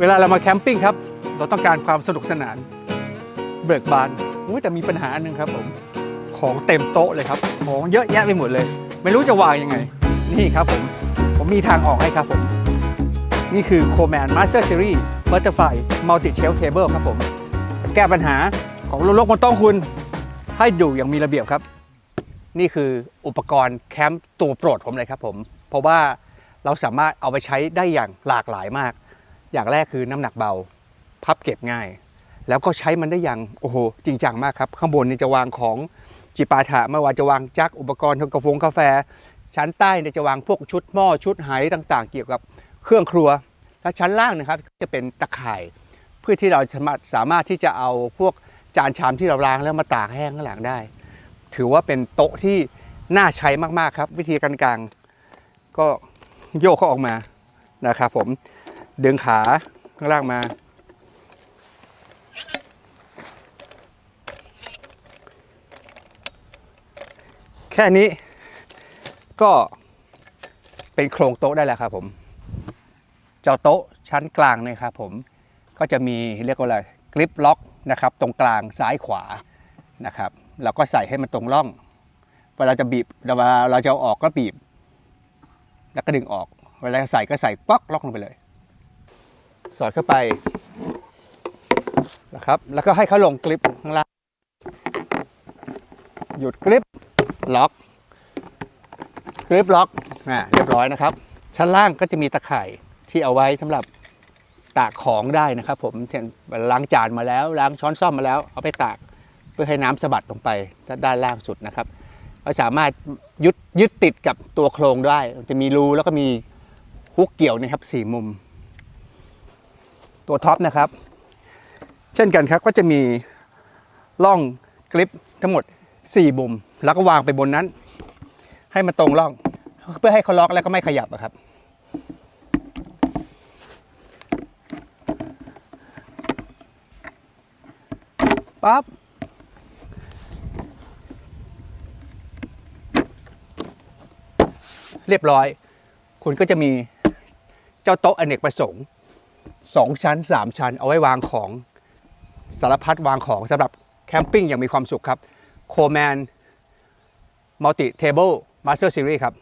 เวลาเรามาแคมปิ้งครับ เราต้องการความสนุกสนาน เบิกบานแต่มีปัญหาอันหนึงครับผม ของเต็มโต๊ะเลยครับ ของเยอะแยะไปหมดเลย ไม่รู้จะวางยังไง นี่ครับผม ผมมีทางออกให้ครับผม นี่คือ Coleman Master Series Butterfly Multi Shelf Table ครับผม แก้ปัญหาของรกๆบนโต๊ะคุณ ให้อยู่อย่างมีระเบียบครับ นี่คืออุปกรณ์แคมป์ตัวโปรดผมเลยครับผม เพราะว่าเราสามารถเอาไปใช้ได้อย่างหลากหลายมาก อย่างแรกคือน้ำหนักเบา พับเก็บง่าย แล้วก็ใช้มันได้อย่างโอ้โหจริงจังมากครับ ข้างบนนี่จะวางของจิปาถะไม่ว่าจะวางจักรอุปกรณ์ทำกาแฟกาแฟ ชั้นใต้เนี่ยจะวางพวกชุดหม้อชุดไหต่างๆ เกี่ยวกับเครื่องครัว และชั้นล่างนะครับจะเป็นตะข่าย เพื่อที่เราสามารถสามารถที่จะเอาพวกจานชามที่เราล้างแล้วมาตากแห้งข้างหลังได้ ถือว่าเป็นโต๊ะที่น่าใช้มากๆครับ วิธีการกางก็โยกเขาออกมานะครับผม ดึงขาข้างล่างมา แค่นี้ก็เป็นโครงโต๊ะได้แล้วครับผม เจ้าโต๊ะชั้นกลางนยครับผมก็จะมีเรียกว่าอะไรกริปล็อกนะครับ ตรงกลางซ้ายขวานะครับ เราก็ใส่ให้มันตรงร่องเวลาจะบีบเวลาเราจะเอาออกก็บีบ แล้วก็ดึงออก เวลาใส่ก็ใส่ป๊อกล็อกลงไปเลย สอดเข้าไปนะครับ แล้วก็ให้เขาลงกริปข้างล่าง หยุดกริปล็อกกริปล็อกอ่าเรียบร้อยนะครับ ชั้นล่างก็จะมีตะข่ายที่เอาไว้สำหรับตากของได้นะครับ ผมเช่นล้างจานมาแล้วล้างช้อนซ่อมมาแล้ว เอาไปตากเพื่อให้น้ำสะบัดลงไปด้านล่างสุดนะครับก็สามารถยึดยึดติดกับตัวโครงได้ จะมีรูแล้วก็มีฮุกเกี่ยวนะครับสี่มุม ตัวท็อปนะครับ เช่นกันครับก็จะมีร่องกริปทั้งหมด4มุมแล้วก็วางไปบนนั้น ให้มันตรงร่อง เพื่อให้เขาล็อกแล้วก็ไม่ขยับอะครับ ปั๊บเรียบร้อย คุณก็จะมีเจ้าโต๊ะอเนกประสงค์ สองชั้นสามชั้น เอาไว้วางของสารพัดวางของสำหรับแคมปิ้งอย่างมีความสุขครับโคแมนมัลติเทเบิลมาสเตอร์ซีรีส์ครับ